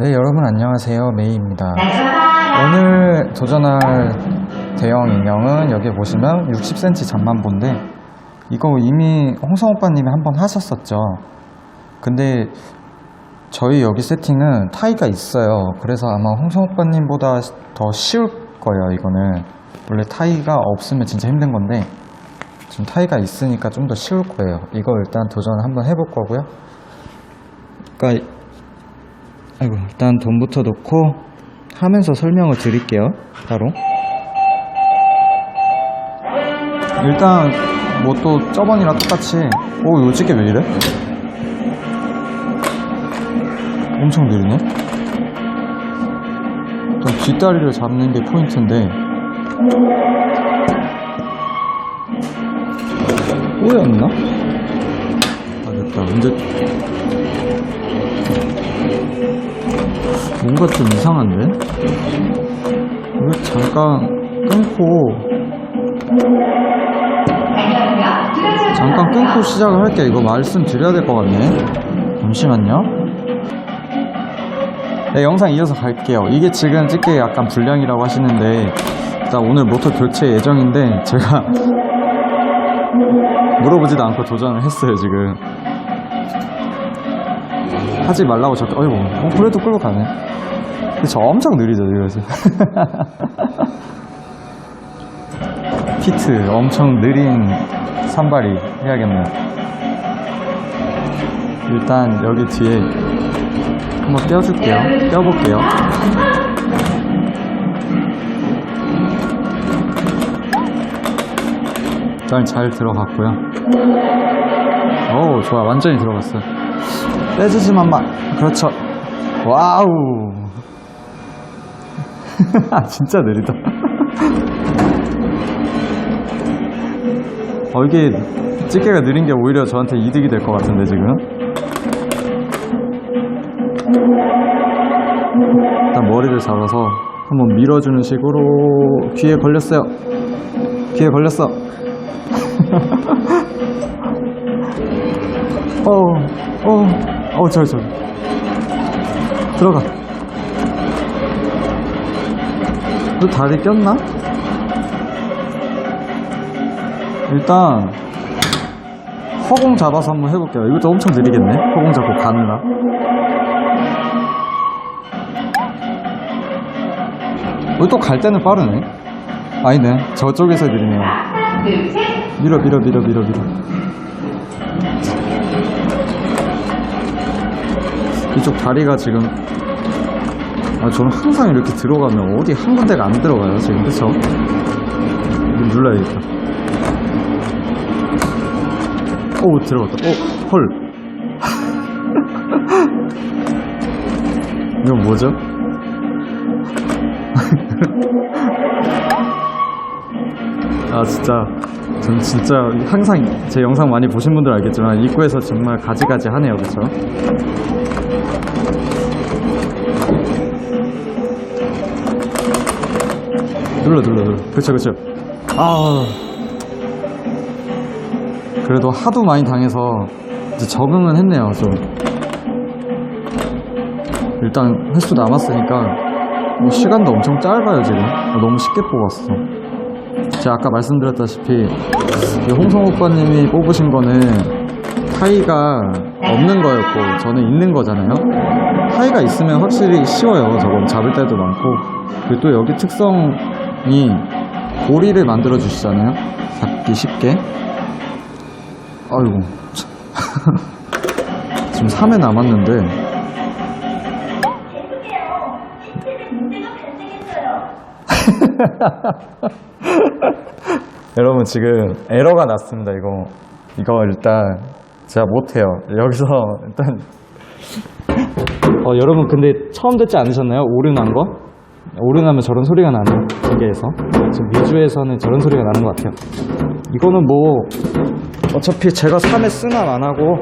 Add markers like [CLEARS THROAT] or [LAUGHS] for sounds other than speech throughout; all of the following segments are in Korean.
네, 여러분 안녕하세요. 메이입니다. 오늘 도전할 대형 인형은 여기 보시면 60cm 잠만보인데 이거 이미 홍성 오빠님이 한 번 하셨었죠. 근데 저희 여기 세팅은 타이가 있어요. 그래서 아마 홍성 오빠님보다 더 쉬울 거예요, 이거는. 원래 타이가 없으면 진짜 힘든 건데 지금 타이가 있으니까 좀 더 쉬울 거예요. 이거 일단 도전 한번 해볼 거고요. 그러니까 아이고 일단 돈부터 넣고 하면서 설명을 드릴게요. 따로. 일단 뭐 또 저번이랑 똑같이. 오 요지게 왜 이래? 엄청 느리네. 일단 뒷다리를 잡는 게 포인트인데. 꼬였나? 아 됐다. 이제 뭔가 좀 이상한데? 이거 잠깐 끊고 잠깐 끊고 시작을 할게 이거 말씀드려야 될 것 같네. 잠시만요. 네 영상 이어서 갈게요. 이게 지금 찍기 약간 불량이라고 하시는데 일단 오늘 모터 교체 예정인데 제가 [LAUGHS] 물어보지도 않고 도전을 했어요 지금 하지 말라고 저 어이구 어, 그래도 끌고 가네. 근데 저 엄청 느리죠 이거 지금 [LAUGHS] 피트 엄청 느린 산발이 해야겠네요. 일단 여기 뒤에 한번 떼어줄게요. 떼어볼게요. 일단 잘 들어갔고요. 오 좋아 완전히 들어갔어요 빼주지만 마. 그렇죠. 와우. [LAUGHS] 진짜 느리다. [LAUGHS] 어 이게 집게가 느린 게 오히려 저한테 이득이 될 것 같은데 지금? 일단 머리를 잡아서 한번 밀어주는 식으로 귀에 걸렸어요. 귀에 걸렸어 [LAUGHS] 어우, 어우, 어우, 저기, 저기. 들어가. 너 다리 꼈나? 일단, 허공 잡아서 한번 해볼게요. 이것도 엄청 느리겠네. 허공 잡고 가느라. 어, 또갈 때는 빠르네. 아니네. 저쪽에서 느리네요. 밀어, 밀어, 밀어, 밀어, 밀어. 이쪽 다리가 지금 아 저는 항상 이렇게 들어가면 어디 한 군데가 안 들어가요 지금 그쵸? 눌러야겠다 오 들어갔다 오헐 [LAUGHS] 이건 뭐죠? [LAUGHS] 아 진짜 전 진짜 항상 제 영상 많이 보신 분들 알겠지만 입구에서 정말 가지가지 하네요 그쵸? 눌러 눌러 그쵸 그쵸 아. 그래도 하도 많이 당해서 이제 적응은 했네요 좀. 일단 횟수 남았으니까 뭐 시간도 엄청 짧아요 지금. 아, 너무 쉽게 뽑았어. 제가 아까 말씀드렸다시피 이 홍성 오빠님이 뽑으신 거는 타이가 없는 거였고 저는 있는 거잖아요. 타이가 있으면 확실히 쉬워요 저건. 잡을 때도 많고. 그리고 또 여기 특성 이 고리를 만들어 주시잖아요. 잡기 쉽게. 아이고 [LAUGHS] 지금 3회 남았는데. [LAUGHS] 여러분 지금 에러가 났습니다 이거. 이거 일단 제가 못해요. 여기서 일단 어 여러분 근데 처음 듣지 않으셨나요? 오른한 거? 오른하면 저런 소리가 나는 기계에서 지금 미주에서는 저런 소리가 나는 것 같아요. 이거는 뭐 어차피 제가 3회 쓰나 안 하고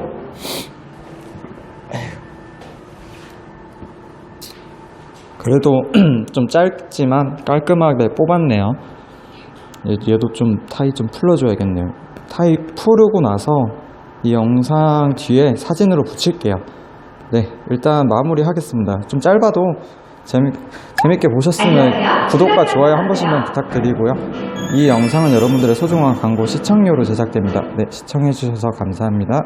그래도 [CLEARS THROAT] 좀 짧지만 깔끔하게 뽑았네요. 얘- 얘도 좀 타이 좀 풀어줘야겠네요. 타이 풀고 나서 이 영상 뒤에 사진으로 붙일게요. 네, 일단 마무리 하겠습니다. 좀 짧아도 재미, 재밌게 보셨으면 구독과 좋아요 한 번씩만 부탁드리고요. 이 영상은 여러분들의 소중한 광고 시청료로 제작됩니다. 네, 시청해주셔서 감사합니다.